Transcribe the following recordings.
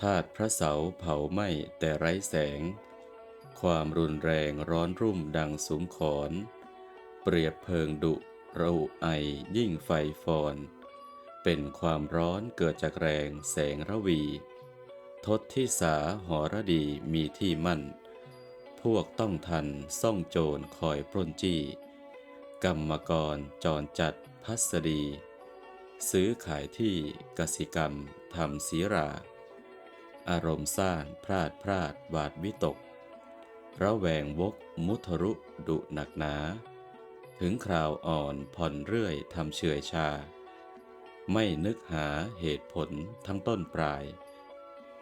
ธาตุพระเสาเผาไหม้แต่ไร้แสง ความรุนแรงร้อนรุ่มดังสุมขอน เปรียบเพลิงดุเราไอยิ่งไฟฟอน เป็นความร้อนเกิดจากแรงแสงระวี ทศที่สาหอระดีมีที่มั่น พวกต้องทันซ่องโจรคอยปล้นจี้ กรรมกรจรจัดพัสดี ซื้อขายที่กสิกรรมทำศีรา อารมณ์ซ่านพลาดพลาดบาดวิตก ระแวงวกมุทรุดุหนักหนา ถึงคราวอ่อนผ่อนเรื่อยทำเฉื่อยชา ไม่นึกหาเหตุผลทั้งต้นปลาย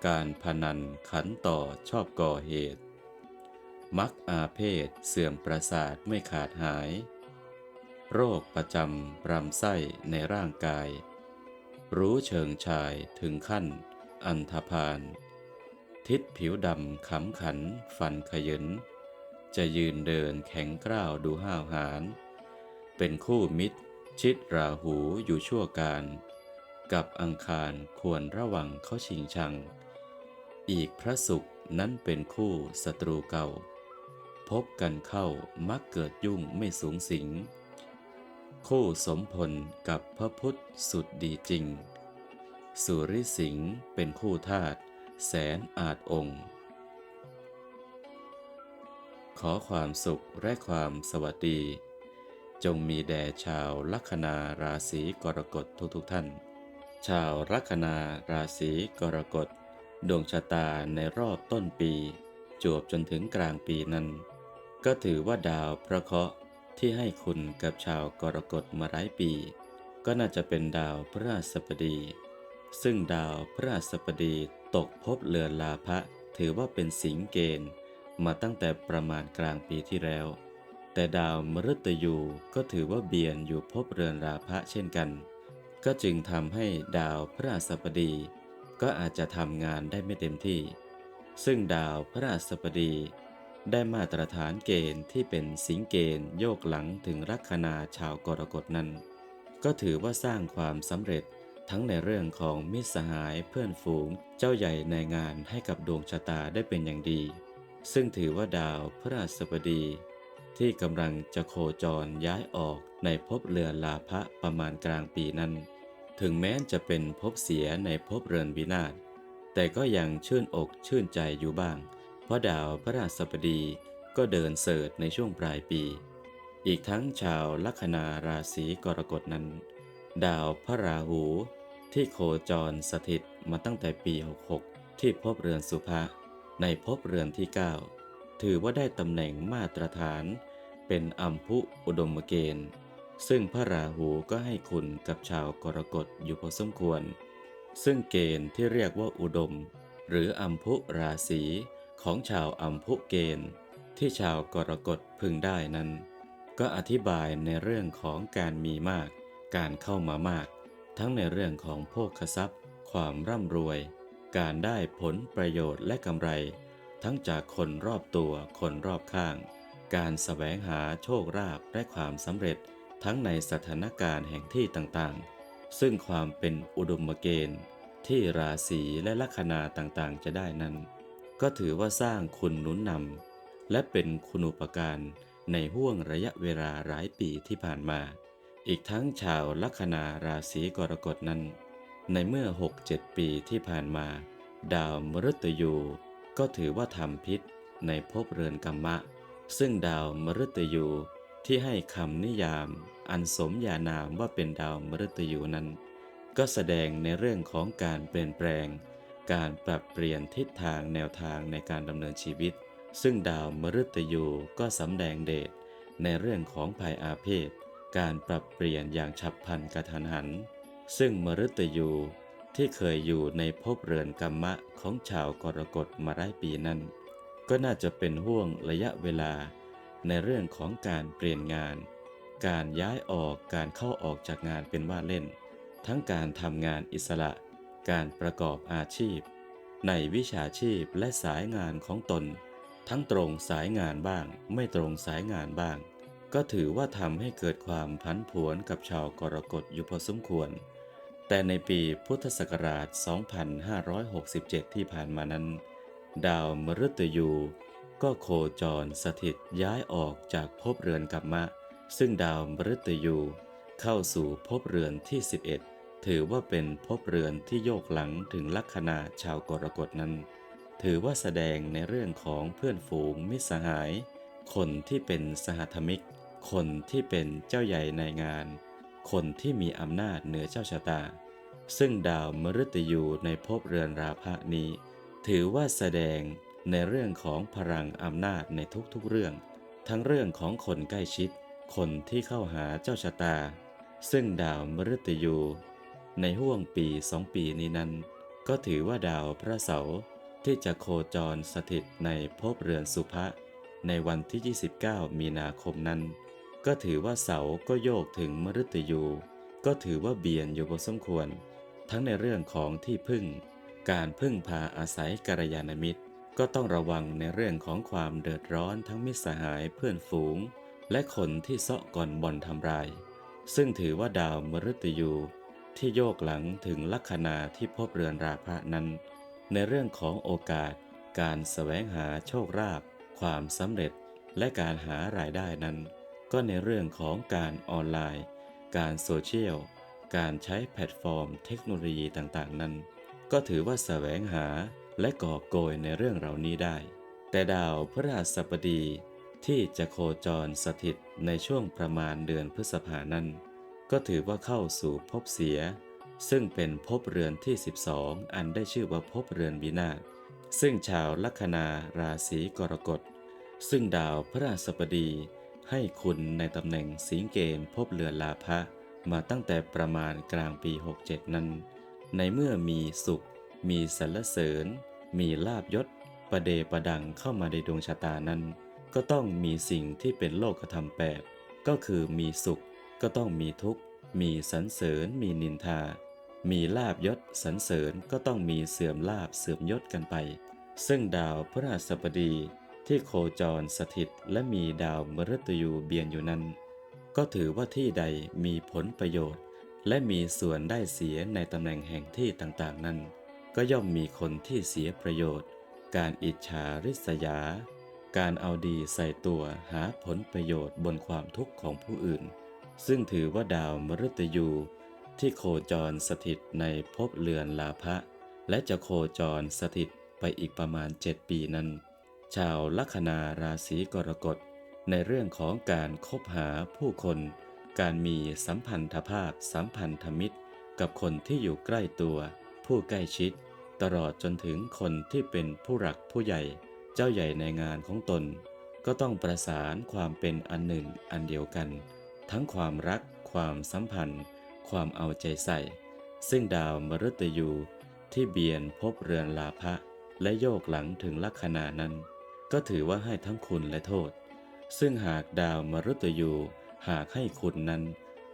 การพนันขันต่อชอบก่อเหตุ มักอาเพศเสื่อมประสาทไม่ขาดหาย โรคประจำรำไส้ในร่างกาย รู้เชิงชายถึงขั้นอันธพาล ทิศผิวดำขำขันฟันขยินจะยืนเดินแข็งกร้าวดูห้าวหาญ เป็นคู่มิตร ชิดราหูอยู่ชั่วการ กับอังคารควรระวังเขาชิงชัง อีกพระสุขนั้นเป็นคู่ศัตรูเก่า พบกันเข้ามักเกิดยุ่งไม่สูงสิง คู่สมพลกับพระพุทธสุดดีจริง สุริสิงเป็นคู่ธาตุ แสนอาจองค์ ขอความสุขและความสวัสดี จงมีแด่ชาวลัคนาราศีกรกฎทุกๆท่าน ชาวลัคนาราศีกรกฎ ดวงชะตาในรอบต้นปี จวบจนถึงกลางปีนั้น ก็ถือว่าดาวพระเคราะห์ที่ให้คุณกับชาวกรกฎมาหลายปี ก็น่าจะเป็นดาวพระราชบดี ซึ่งดาวพระราชบดีตกภพเรือนลาภะถือว่าเป็นสิงเกณฑ์มาตั้งแต่ประมาณกลางปีที่แล้ว แต่ดาวมฤตยูก็ถือว่าเบียนอยู่ภพเรือนราภะเช่นกัน ก็จึงทำให้ดาวพระราชบดี ก็อาจจะทำงานได้ไม่เต็มที่ ซึ่งดาวพระราชบดีได้มาตรฐานเกณฑ์ที่เป็นสิงเกณฑ์โยกหลังถึงลัคนาชาวกรกฎนั้น ก็ถือว่าสร้างความสำเร็จ ทั้งในเรื่องของมิตรสหายเพื่อนฝูงเจ้าใหญ่ในงานให้กับดวงชะตาได้เป็นอย่างดี ซึ่งถือว่าดาวพระราชบดี ที่กำลังจะโคจรย้ายออกในภพเรือนลาภะประมาณกลางปีนั้น ถึงแม้จะเป็นภพเสียในภพเรือนวินาศแต่ก็ยังชื่นอกชื่นใจอยู่บ้าง เพราะดาวพระราชบดีก็เดินเสิร์ชในช่วงปลายปี อีกทั้งชาวลัคนาราศีกรกฎนั้น ดาวพระราหู ที่โคจรสถิตมาตั้งแต่ปี 66 ที่พบเรือนสุภะในภพเรือนที่ 9 ถือว่าได้ตำแหน่งมาตรฐาน เป็นอัมพุอุดมเกณฑ์ ซึ่งพระราหูก็ให้คุณกับชาวกรกฎอยู่พอสมควร ซึ่งเกณฑ์ที่เรียกว่าอุดม หรืออัมพุราศีของชาวอัมพุเกณฑ์ ที่ชาวกรกฎพึงได้นั้น ก็อธิบายในเรื่องของการมีมาก การเข้ามามาก ทั้งในเรื่องของโภคทรัพย์ ความร่ำรวย การได้ผลประโยชน์และกำไร ทั้งจากคนรอบตัวคนรอบข้าง การสแสวงหาโชคลาภและความสำเร็จ ทั้งในสถานการณ์แห่งที่ต่างๆ ซึ่งความเป็นอุดมเกณฑ์ ที่ราศีและลัคนาต่างๆ จะได้นั้น ก็ถือว่าสร้างคุณหนุนนำและเป็นคุณูปการในห่วงระยะเวลาหลายปีที่ผ่านมา อีกทั้งชาวลัคนาราศีกรกฎนั้น ในเมื่อ 6-7 ปีที่ผ่านมา ดาวมฤตยู ก็ถือว่าทำพิษในภพเรือนกรรมะ ซึ่งดาวมฤตยูที่ให้คำนิยามอันสมญานามว่าเป็นดาวมฤตยูนั้น ก็แสดงในเรื่องของการเปลี่ยนแปลง การปรับเปลี่ยนทิศทางแนวทางในการดำเนินชีวิต ซึ่งดาวมฤตยูก็สำแดงเดชในเรื่องของภัยอาเพศ การปรับเปลี่ยนอย่างฉับพลันกระทันหัน ซึ่งมฤตยูที่เคยอยู่ในภพเรือนกรรมะของชาวกรกฎมาหลายปีนั้น ก็น่าจะเป็นห่วงระยะเวลา ในเรื่องของการเปลี่ยนงาน การย้ายออกการเข้าออกจากงานเป็นว่าเล่น ทั้งการทำงานอิสระ การประกอบอาชีพ ในวิชาชีพและสายงานของตน ทั้งตรงสายงานบ้าง ไม่ตรงสายงานบ้าง ก็ถือว่าทำให้เกิดความพันผวนกับชาวกรกฎอยู่พอสมควร แต่ในปีพุทธศักราช 2567 ที่ผ่านมานั้น ดาวมฤตยู ก็โคจรสถิตย้ายออกจากภพเรือนกัมมะ ซึ่งดาวมฤตยูเข้าสู่ภพเรือนที่ 11 ถือว่าเป็นภพเรือนที่โยกหลังถึงลัคนาชาวกรกฎนั้น ถือว่าแสดงในเรื่องของเพื่อนฝูงมิสหาย คนที่เป็นสหธมิก คนที่เป็นเจ้าใหญ่ในงาน คนที่มีอำนาจเหนือเจ้าชะตา ซึ่งดาวมฤตยูในภพเรือนราพะนี้ ถือว่าแสดงในเรื่องของพลังอำนาจในทุกๆเรื่อง ทั้งเรื่องของคนใกล้ชิด คนที่เข้าหาเจ้าชะตา ซึ่งดาวมฤตยู ในห่วงปีสองปีนี้นั้น ก็ถือว่าดาวพระเสาร์ที่จะโคจรสถิตในภพเรือนสุภะในวันที่ 29 มีนาคมนั้น ก็ถือว่าเสาก็โยกถึงมฤตยู ก็ถือว่าเบียนอยู่พอสมควร ทั้งในเรื่องของที่พึ่ง การพึ่งพาอาศัยกัลยาณมิตร ก็ต้องระวังในเรื่องของความเดือดร้อนทั้งมิตรสหายเพื่อนฝูง และคนที่เซาะก่อนบ่อนทำลาย ซึ่งถือว่าดาวมฤตยูที่โยกหลังถึงลัคนาที่พบเรือนราพะนั้น ในเรื่องของโอกาส การแสวงหาโชคลาภความสำเร็จและการหารายได้นั้น ก็ในเรื่องของการออนไลน์ การโซเชียล การใช้แพลตฟอร์มเทคโนโลยีต่างๆ นั้น ก็ถือว่าแสวงหาและก่อโกยในเรื่องเหล่านี้ได้ แต่ดาวพฤหัสบดีที่จะโคจรสถิตในช่วงประมาณเดือนพฤษภานั้น ก็ถือว่าเข้าสู่ภพเสีย ซึ่งเป็นภพเรือนที่ 12 อันได้ชื่อว่าภพเรือนวินาศซึ่งชาวลัคนาราศีกรกฎ ซึ่งดาวพระราสบดี ให้คุณในตำแหน่งสิงเกณฑ์ภพเรือนลาภะมาตั้งแต่ประมาณกลางปี 67 นั้น ในเมื่อมีสุข มีสรรเสริญ มีลาบยศ ประเดประดังเข้ามาในดวงชะตานั้น ก็ต้องมีสิ่งที่เป็นโลกธรรมแปดก็คือมีสุข ก็ต้องมีทุกข์ มีสรรเสริญ มีนินทา มีลาบยศสรรเสริญก็ต้องมีเสื่อมลาบเสื่อมยศกันไป ซึ่งดาวพฤหัสบดี ที่โคจรสถิตและมีดาวมฤตยูเบียนอยู่นั้น ก็ถือว่าที่ใดมีผลประโยชน์ และมีส่วนได้เสียในตำแหน่งแห่งที่ต่างๆนั้น ก็ย่อมมีคนที่เสียประโยชน์ การอิจฉาริษยา การเอาดีใส่ตัวหาผลประโยชน์บนความทุกข์ของผู้อื่น ซึ่งถือว่าดาวมฤตยูที่โคจรสถิตในภพเรือนลาภะและจะโคจรสถิตไปอีกประมาณ7ปีนั้น ชาวลัคนาราศีกรกฎในเรื่องของการคบหาผู้คน การมีสัมพันธภาพสัมพันธมิตร กับคนที่อยู่ใกล้ตัว ผู้ใกล้ชิด ตลอดจนถึงคนที่เป็นผู้หลักผู้ใหญ่ เจ้าใหญ่ในงานของตน ก็ต้องประสานความเป็นอันหนึ่งอันเดียวกัน ทั้งความรัก ความสัมพันธ์ ความเอาใจใส่ ซึ่งดาวมฤตยูที่เบียนพบเรือนลาภะและโยกหลังถึงลัคนานั้น ก็ถือว่าให้ทั้งคุณและโทษ ซึ่งหากดาวมฤตยูหากให้คุณนั้น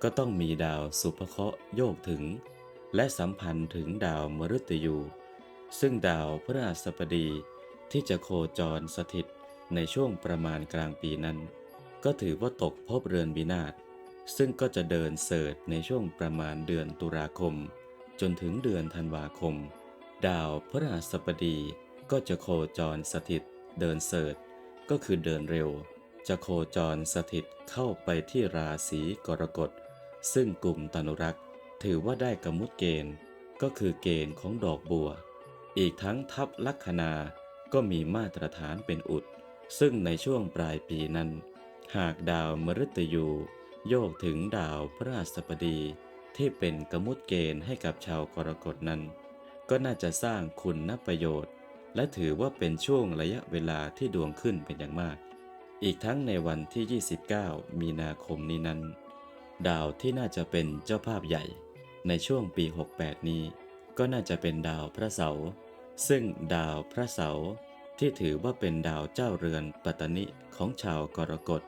ก็ต้องมีดาวสุภเคราะห์โยกถึง และสัมพันธ์ถึงดาวมฤตยู ซึ่งดาวพฤหัสบดีที่จะโคจรสถิตในช่วงประมาณกลางปีนั้น ก็ถือว่าตกภพเรือนวินาศซึ่งก็จะเดินเสิร์ชในช่วงประมาณเดือนตุลาคม จนถึงเดือนธันวาคม ดาวพฤหัสบดีก็จะโคจรสถิต เดินเสิร์ชก็คือเดินเร็ว จะโคจรสถิตเข้าไปที่ราศีกรกฎ ซึ่งกลุ่มตนุรักษ์ ถือว่าได้กำมุดเกณฑ์ ก็คือเกณฑ์ของดอกบัว อีกทั้งทับลัคนาก็มีมาตรฐานเป็นอุด ซึ่งในช่วงปลายปีนั้น หากดาวมฤตยู โยกถึงดาวพระราชบดี ที่เป็นกมุดเกณฑ์ให้กับชาวกรกฎนั้น ก็น่าจะสร้างคุณนประโยชน์ และถือว่าเป็นช่วงระยะเวลาที่ดวงขึ้นเป็นอย่างมาก อีกทั้งในวันที่ 29 มีนาคมนี้นั้น ดาวที่น่าจะเป็นเจ้าภาพใหญ่ ในช่วงปี 68 นี้ ก็น่าจะเป็นดาวพระเสาร์ซึ่งดาวพระเสาร์ที่ถือว่าเป็นดาวเจ้าเรือนปัตตนิของชาวกรกฎ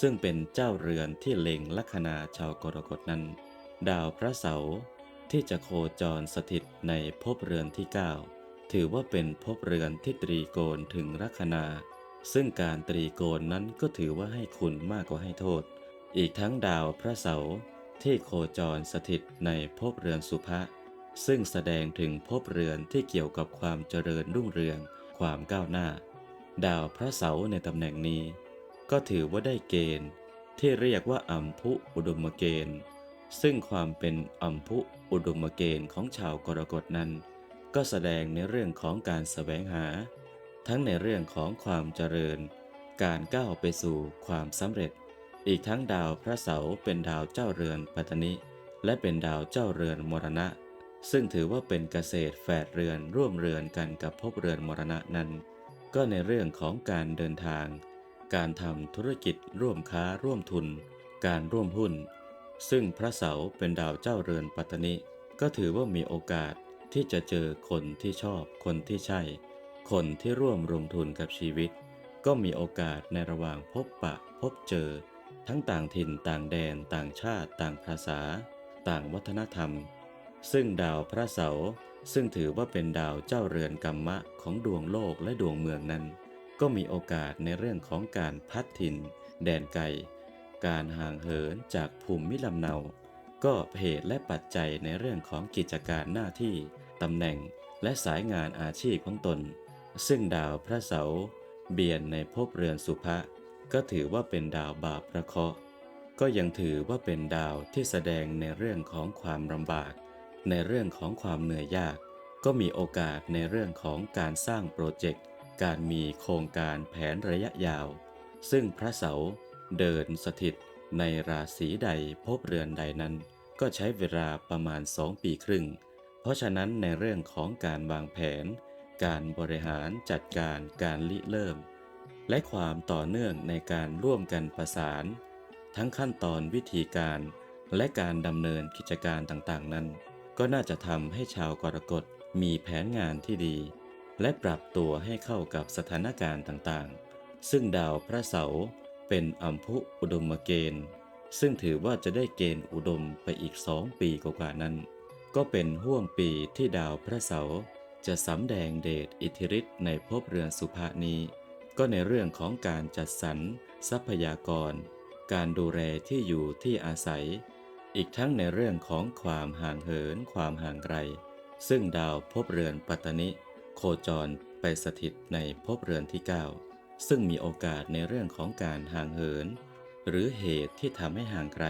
ซึ่งเป็นเจ้าเรือนที่เล็งลัคนาชาวกรกฎนั้น ดาวพระเสาร์ที่จะโคจรสถิตในภพเรือนที่ 9 ถือว่าเป็นภพเรือนที่ตรีโกณถึงลัคนา ซึ่งการตรีโกณนั้นก็ถือว่าให้คุณมากกว่าให้โทษ อีกทั้งดาวพระเสาร์ที่โคจรสถิตในภพเรือนสุภะซึ่งแสดงถึงภพเรือนที่เกี่ยวกับความเจริญรุ่งเรืองความก้าวหน้า ดาวพระเสาร์ในตำแหน่งนี้ ก็ถือว่าได้เกณฑ์ ที่เรียกว่าอัมพุอุดมเกณฑ์ ซึ่งความเป็นอัมพุอุดมเกณฑ์ของชาวกรกฎนั้น ก็แสดงในเรื่องของการแสวงหา ทั้งในเรื่องของความเจริญ การก้าวไปสู่ความสำเร็จ อีกทั้งดาวพระเสาร์เป็นดาวเจ้าเรือนปัตตนิ และเป็นดาวเจ้าเรือนมรณะ ซึ่งถือว่าเป็นเกษตรแฝดเรือนร่วมเรือนกันกับภพเรือนมรณะนั้น ก็ในเรื่องของการเดินทาง การทำธุรกิจร่วมค้าร่วมทุน การร่วมหุ้น ซึ่งพระเสาร์เป็นดาวเจ้าเรือนปัตตนิก็ถือว่ามีโอกาส ที่จะเจอคนที่ชอบคนที่ใช่ คนที่ร่วมลงทุนกับชีวิต ก็มีโอกาสในระหว่างพบปะพบเจอ ทั้งต่างถิ่นต่างแดน ต่างชาติ ต่างภาษา ต่างวัฒนธรรม ซึ่งดาวพระเสาร์ซึ่งถือว่าเป็นดาวเจ้าเรือนกรรมะของดวงโลกและดวงเมืองนั้น ก็มีโอกาสในเรื่องของการพัดถิ่น แดนไกลการห่างเหินจากภูมิลำเนา ก็เหตุและปัจจัยในเรื่องของกิจการหน้าที่ ตำแหน่งและสายงานอาชีพของตน ซึ่งดาวพระเสาร์เบียนในภพเรือนสุภะก็ถือว่าเป็นดาวบาปพระเคราะห์ก็ยังถือว่าเป็นดาวที่แสดงในเรื่องของความลำบาก ในเรื่องของความเหนื่อยยาก ก็มีโอกาสในเรื่องของการสร้างโปรเจกต์ การมีโครงการแผนระยะยาว ซึ่งพระเสาร์เดินสถิตในราศีใดภพเรือนใดนั้น ก็ใช้เวลาประมาณ2ปีครึ่ง เพราะฉะนั้นในเรื่องของการวางแผน การบริหารจัดการการลิเริ่ม และความต่อเนื่องในการร่วมกันประสาน ทั้งขั้นตอนวิธีการ และการดำเนินกิจการต่างๆ นั้น ก็น่าจะทำให้ชาวกรกฎมีแผนงานที่ดี และปรับตัวให้เข้ากับสถานการณ์ต่างๆ ซึ่งดาวพระเสาร์เป็นอัมพุอุดมเกณฑ์ ซึ่งถือว่าจะได้เกณฑ์อุดมไปอีกสองปีกว่านั้น ก็เป็นห่วงปีที่ดาวพระเสาร์จะสำแดงเดชอิทธิฤทธิ์ในภพเรือนสุภานีก็ในเรื่องของการจัดสรรทรัพยากร การดูแลที่อยู่ที่อาศัย อีกทั้งในเรื่องของความห่างเหินความห่างไกล ซึ่งดาวภพเรือนปัตตนิ โคจรไปสถิตในภพเรือนที่ 9 ซึ่งมีโอกาสในเรื่องของการห่างเหิน หรือเหตุที่ทำให้ห่างไกล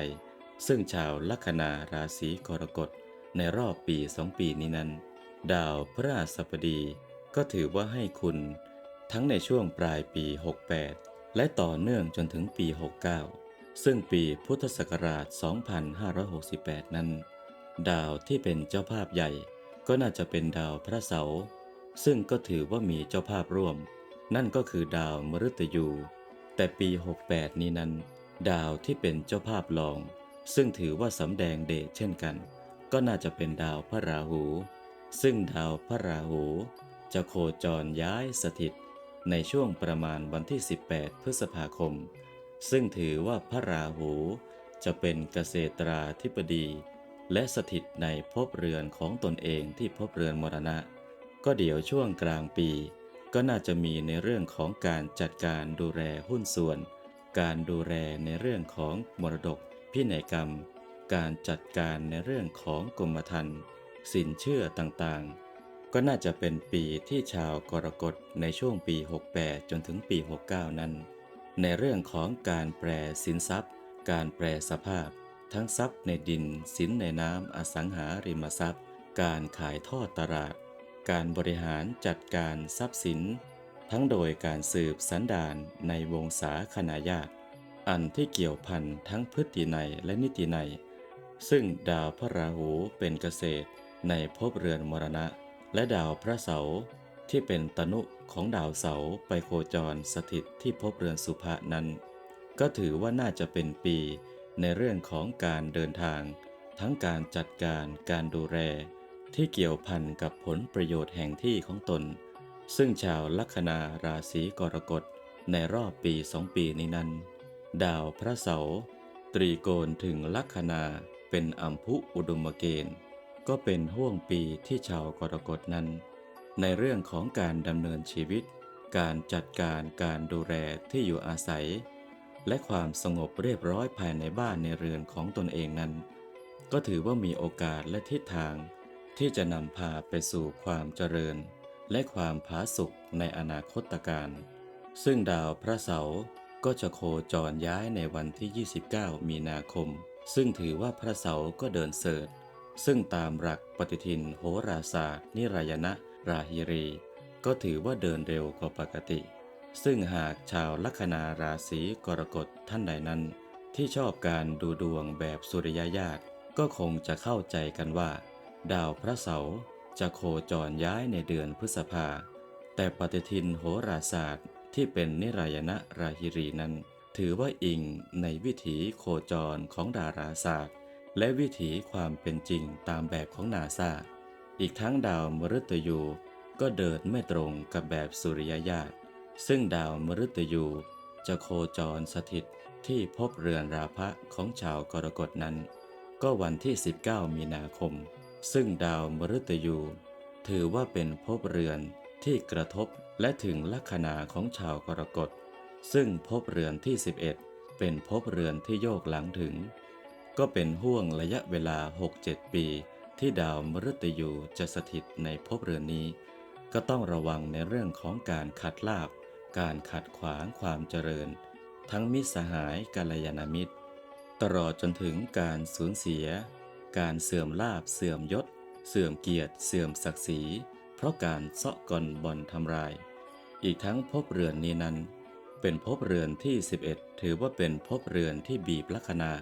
ซึ่งชาวลัคนาราศีกรกฎ ในรอบปีสองปีนี้นั้น ดาวพระราชบดีก็ถือว่าให้คุณ ทั้งในช่วงปลายปี 68 และต่อเนื่องจนถึงปี 69 ซึ่งปีพุทธศักราช 2568 นั้น ดาวที่เป็นเจ้าภาพใหญ่ก็น่าจะเป็นดาวพระเสาร์ซึ่งก็ถือว่ามีเจ้าภาพร่วม นั่นก็คือดาวมฤตยู แต่ปี 68 นี้นั้น ดาวที่เป็นเจ้าภาพรอง ซึ่งถือว่าสำแดงเดชเช่นกัน ก็น่าจะเป็นดาวพระราหู ซึ่งดาวพระราหู จะโคจรย้ายสถิต ในช่วงประมาณวันที่ 18 พฤษภาคม ซึ่งถือว่าพระราหู จะเป็นเกษตราธิบดี และสถิตในภพเรือนของตนเองที่ภพเรือนมรณะ ก็เดี๋ยวช่วงกลางปี ก็น่าจะมีในเรื่องของการจัดการดูแลหุ้นส่วน การดูแลในเรื่องของมรดกพินัยกรรม การจัดการในเรื่องของกรมธรรม์สินเชื่อต่างๆ ก็น่าจะเป็นปีที่ชาวกรกฎในช่วงปี 68 จนถึงปี 69 นั้น ในเรื่องของการแปรสินทรัพย์ การแปรสภาพ ทั้งทรัพย์ในดินสินในน้ำอสังหาริมทรัพย์ การขายทอดตลาด การบริหารจัดการทรัพย์สิน ทั้งโดยการสืบสันดานในวงศาคณาญาติอันที่เกี่ยวพันทั้งพฤตินัยและนิตินัย ซึ่งดาวพระราหูเป็นเกษตรในภพเรือนมรณะ และดาวพระเสาร์ที่เป็นตนุของดาวเสาร์ไปโคจรสถิตที่ภพเรือนสุภะนั้น ก็ถือว่าน่าจะเป็นปีในเรื่องของการเดินทาง ทั้งการจัดการการดูแลที่เกี่ยวพันกับผลประโยชน์แห่งที่ของตน ซึ่งชาวลัคนาราศีกรกฎในรอบปีสองปีนี้นั้น ดาวพระเสาร์ตรีโกณถึงลัคนา เป็นอัมพุอุดมเกณฑ์ ก็เป็นห่วงปีที่ชาวกรกฎนั้น ในเรื่องของการดำเนินชีวิต การจัดการการดูแลที่อยู่อาศัย และความสงบเรียบร้อยภายในบ้านในเรือนของตนเองนั้น ก็ถือว่ามีโอกาสและทิศทาง ที่จะนำพาไปสู่ความเจริญ และความผาสุกในอนาคตการ ซึ่งดาวพระเสาร์ก็จะโคจรย้ายในวันที่ 29 มีนาคม ซึ่งถือว่าพระเสาก็เดินเสริฐซึ่งตามหลักปฏิทินโหราศาสตร์ นิรายณะ ราหิรี ก็ถือว่าเดินเร็วกว่าปกติ ซึ่งหากชาวลัคนาราศีกรกฎท่านใดนั้น ที่ชอบการดูดวงแบบสุริยญาตก็คงจะเข้าใจกันว่า ดาวพระเสาร์จะโคจรย้ายในเดือนพฤษภา แต่ปฏิทินโหราศาสตร์ที่เป็นนิรายณะราหิรีนั้น ถือว่าอิงในวิถีโคจรของดาราศาสตร์ และวิถีความเป็นจริงตามแบบของนาซาอีกทั้งดาวมฤตยูก็เดินไม่ตรงกับแบบสุริยญาตซึ่งดาวมฤตยูจะโคจรสถิตที่พบเรือนราพะของชาวกรกฎนั้น ก็วันที่ 19 มีนาคม ซึ่งดาวมฤตยูถือว่าเป็นภพเรือนที่กระทบและถึงลัคนาของชาวกรกฎ ซึ่งภพเรือนที่ 11 เป็นภพเรือนที่โยกหลังถึง ก็เป็นห่วงระยะเวลา 6-7 ปี ที่ดาวมฤตยูจะสถิตในภพเรือนนี้ ก็ต้องระวังในเรื่องของการขัดลาบ การขัดขวางความเจริญ ทั้งมิตรสหายกัลยาณมิตร ตลอดจนถึงการสูญเสีย การเสื่อมลาบเสื่อมยศ เสื่อมเกียรติ เสื่อมศักดิ์ศรี เพราะการเซาะกลบ่อนทำลาย อีกทั้งภพเรือนนี้นั้น เป็นภพเรือนที่ 11 ถือว่าเป็นภพเรือนที่บีบลัคนา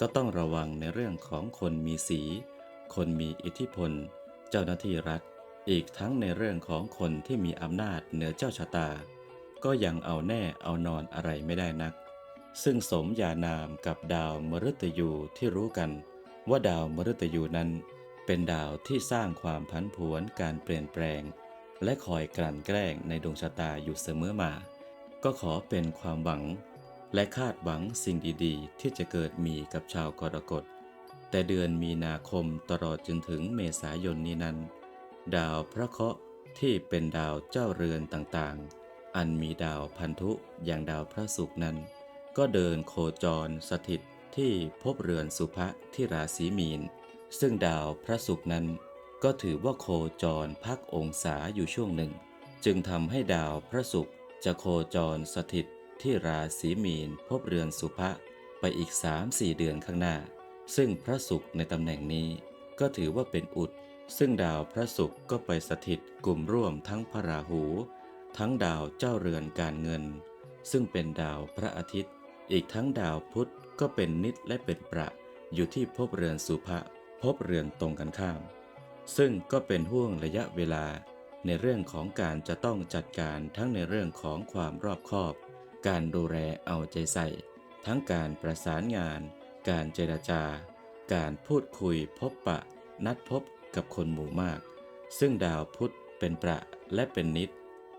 ก็ต้องระวังในเรื่องของคนมีสี คนมีอิทธิพล เจ้าหน้าที่รัฐ อีกทั้งในเรื่องของคนที่มีอำนาจเหนือเจ้าชะตา ก็ยังเอาแน่เอานอนอะไรไม่ได้นัก ซึ่งสมญานามกับดาวมฤตยูที่รู้กัน ว่าดาวมฤตยูนั้น เป็นดาวที่สร้างความพันผวนการเปลี่ยนแปลง และคอยกลั่นแกล้งในดวงชะตาอยู่เสมอมา ก็ขอเป็นความหวัง และคาดหวังสิ่งดีๆ ที่จะเกิดมีกับชาวกรกฎ แต่เดือนมีนาคมตลอดจนถึงเมษายนนี้นั้น ดาวพระเคราะห์ที่เป็นดาวเจ้าเรือนต่างๆ อันมีดาวพันธุอย่างดาวพระศุกร์นั้น ก็เดินโคจรสถิตที่ภพเรือนสุภะที่ราศีมีน ซึ่งดาวพระศุกร์นั้น ก็ถือว่าโคจรพักองศาอยู่ช่วงหนึ่ง จึงทำให้ดาวพระศุกร์ จะโคจรสถิตที่ราศีมีนภพเรือนสุภะไปอีก 3-4 เดือนข้างหน้า ซึ่งพระศุกร์ในตำแหน่งนี้ ก็ถือว่าเป็นอุด ซึ่งดาวพระศุกร์ก็ไปสถิตกลุ่มร่วมทั้งพระราหู ทั้งดาวเจ้าเรือนการเงิน ซึ่งเป็นดาวพระอาทิตย์ อีกทั้งดาวพุธก็เป็นนิดและเป็นประ อยู่ที่ภพเรือนสุภะภพเรือนตรงกันข้าม ซึ่งก็เป็นห่วงระยะเวลา ในเรื่องของการจะต้องจัดการทั้งในเรื่องของความรอบคอบ การดูแลเอาใจใส่ ทั้งการประสานงาน การเจรจา การพูดคุยพบปะ นัดพบกับคนหมู่มาก ซึ่งดาวพุธเป็นประและเป็นนิด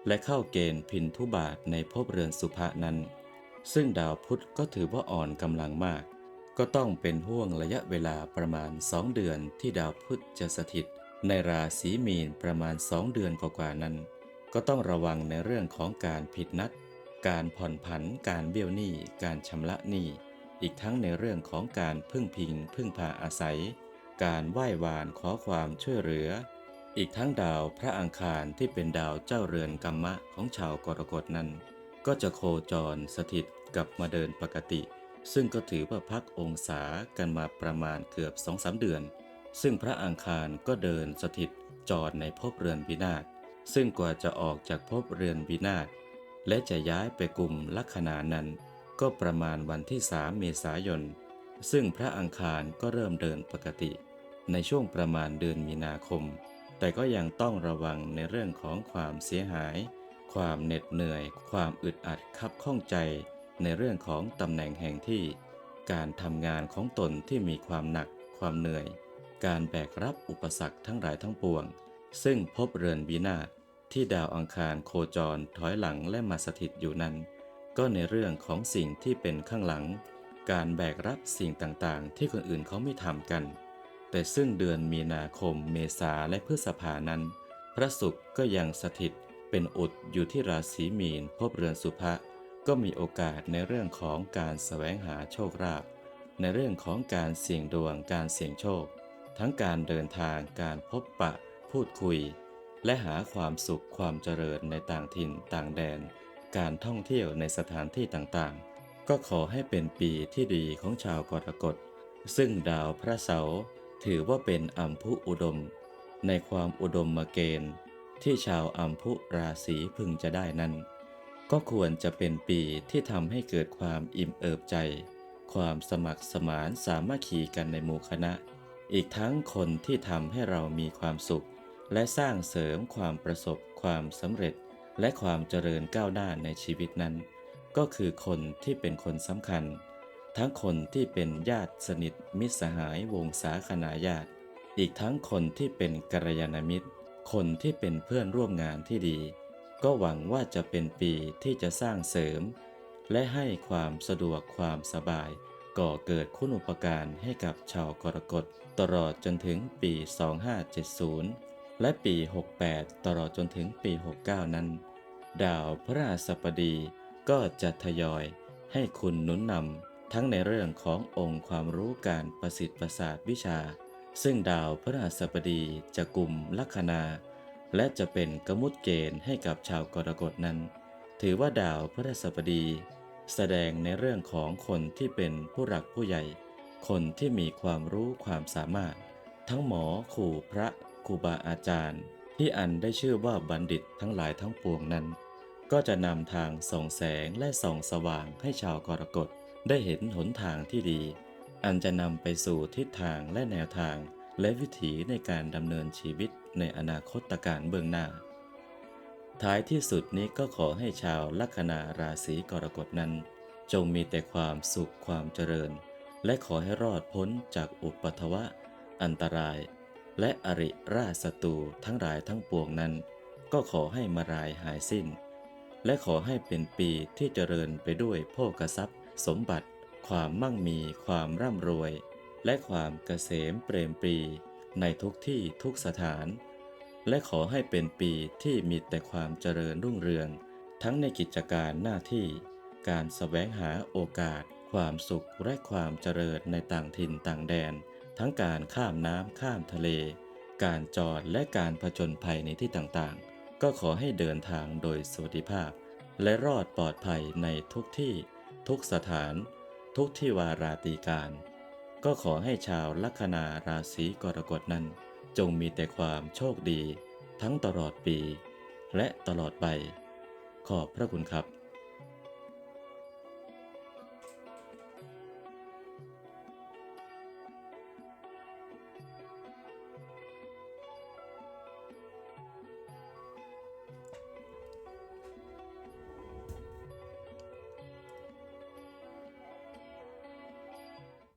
และเข้าเกณฑ์พินทุบาทในภพเรือนสุภะนั้น ซึ่งดาวพุธก็ถือว่าอ่อนกำลังมาก ก็ต้องเป็นห่วงระยะเวลาประมาณ 2 เดือนที่ดาวพุธจะสถิต ในราศีมีนประมาณ2เดือนกว่าๆนั้น ก็ต้องระวังในเรื่องของการผิดนัด การผ่อนผัน การเบี้ยวหนี้ การชำระหนี้ อีกทั้งในเรื่องของการพึ่งพิง พึ่งพาอาศัย การไหว้วานขอความช่วยเหลือ อีกทั้งดาวพระอังคารที่เป็นดาวเจ้าเรือนกรรมะของชาวกรกฎนั้น ก็จะโคจรสถิตกลับมาเดินปกติ ซึ่งก็ถือว่าพักองศากันมาประมาณเกือบ2องสาเดือน ซึ่งพระอังคารก็เดินสถิตจอดในภพเรือนวินาศซึ่งกว่าจะออกจากภพเรือนวินาศและจะย้ายไปกลุ่มลัคนานั้น ก็ประมาณวันที่3เมษายน ซึ่งพระอังคารก็เริ่มเดินปกติ ในช่วงประมาณเดือนมีนาคม แต่ก็ยังต้องระวังในเรื่องของความเสียหาย ความเหน็ดเหนื่อย ความอึดอัดคับข้องใจ ในเรื่องของตำแหน่งแห่งที่ การทำงานของตนที่มีความหนัก ความเหนื่อย การแบกรับอุปสรรคทั้งหลายทั้งปวง ซึ่งพบเรือนวินาศที่ดาวอังคารโคจรถอยหลังและมาสถิตอยู่นั้น ก็ในเรื่องของสิ่งที่เป็นข้างหลัง การแบกรับสิ่งต่างๆ ที่คนอื่นเขาไม่ทำกัน แต่ซึ่งเดือนมีนาคมเมษาและพฤษภานั้น พระศุกร์ก็ยังสถิตเป็นอุดอยู่ที่ราศีมีนพบเรือนสุภะก็มีโอกาสในเรื่องของการแสวงหาโชคลาภในเรื่องของการเสี่ยงดวงการเสี่ยงโชค ทั้งการเดินทางการพบปะ พูดคุย และหาความสุขความเจริญในต่างถิ่นต่างแดน การท่องเที่ยวในสถานที่ต่างๆ ก็ขอให้เป็นปีที่ดีของชาวกรกฎ ซึ่งดาวพระเสาร์ถือว่าเป็นอัมพุอุดม ในความอุดมมาเกณฑ์ ที่ชาวอัมพุราศีพึงจะได้นั้น ก็ควรจะเป็นปีที่ทำให้เกิดความอิ่มเอิบใจ ความสมัครสมานสามัคคีกันในหมู่คณะ อีกทั้งคนที่ทำให้เรามีความสุข และสร้างเสริมความประสบความสำเร็จ และความเจริญก้าวหน้าในชีวิตนั้น ก็คือคนที่เป็นคนสำคัญ ทั้งคนที่เป็นญาติสนิทมิตรสหายวงศาคณาญาติ อีกทั้งคนที่เป็นกัลยาณมิตร คนที่เป็นเพื่อนร่วมงานที่ดี ก็หวังว่าจะเป็นปีที่จะสร้างเสริม และให้ความสะดวกความสบาย ก่อเกิดคุณอุปการให้กับชาวกรกฎตลอดจนถึงปี 2570 และปี 68 ตลอดจนถึงปี 69 นั้น ดาวพระราชบดีก็จะทยอยให้คุณหนุนนำทั้งในเรื่องขององค์ความรู้การประสิทธิ์ประสาทวิชา ซึ่งดาวพระราชบดีจะกลุ่มลัคนา และจะเป็นกมุตเกณฑ์ให้กับชาวกรกฎนั้น ถือว่าดาวพระราชบดี แสดงในเรื่องของคนที่เป็นผู้หลักผู้ใหญ่ คนที่มีความรู้ความสามารถ ทั้งหมอครูพระครูบาอาจารย์ ที่อันได้ชื่อว่าบัณฑิตทั้งหลายทั้งปวงนั้น ก็จะนำทางส่องแสงและส่องสว่างให้ชาวกรกฎได้เห็นหนทางที่ดี อันจะนำไปสู่ทิศทางและแนวทาง และวิถีในการดำเนินชีวิตในอนาคตการเบื้องหน้า ท้ายที่สุดนี้ก็ขอให้ชาวลัคนาราศีกรกฎนั้น จงมีแต่ความสุขความเจริญ และขอให้รอดพ้นจากอุปทวะ อันตราย และอริราชศัตรูทั้งหลายทั้งปวงนั้น ก็ขอให้มารายหายสิ้น และขอให้เป็นปีที่เจริญไปด้วยโภคทรัพย์ สมบัติ ความมั่งมี ความร่ำรวย และความเกษมเปรมปรี ในทุกที่ทุกสถาน และขอให้เป็นปีที่มีแต่ความเจริญรุ่งเรือง ทั้งในกิจการหน้าที่ การแสวงหาโอกาส ความสุขและความเจริญในต่างถิ่นต่างแดน ทั้งการข้ามน้ำข้ามทะเล การจอดและการผจญภัยในที่ต่างๆ ก็ขอให้เดินทางโดยสวัสดิภาพ และรอดปลอดภัยในทุกที่ ทุกสถาน ทุกที่วาราตีการ ก็ขอให้ชาวลัคนาราศีกรกฎนั้น จงมีแต่ความโชคดี ทั้งตลอดปี และตลอดไป ขอบพระคุณครับ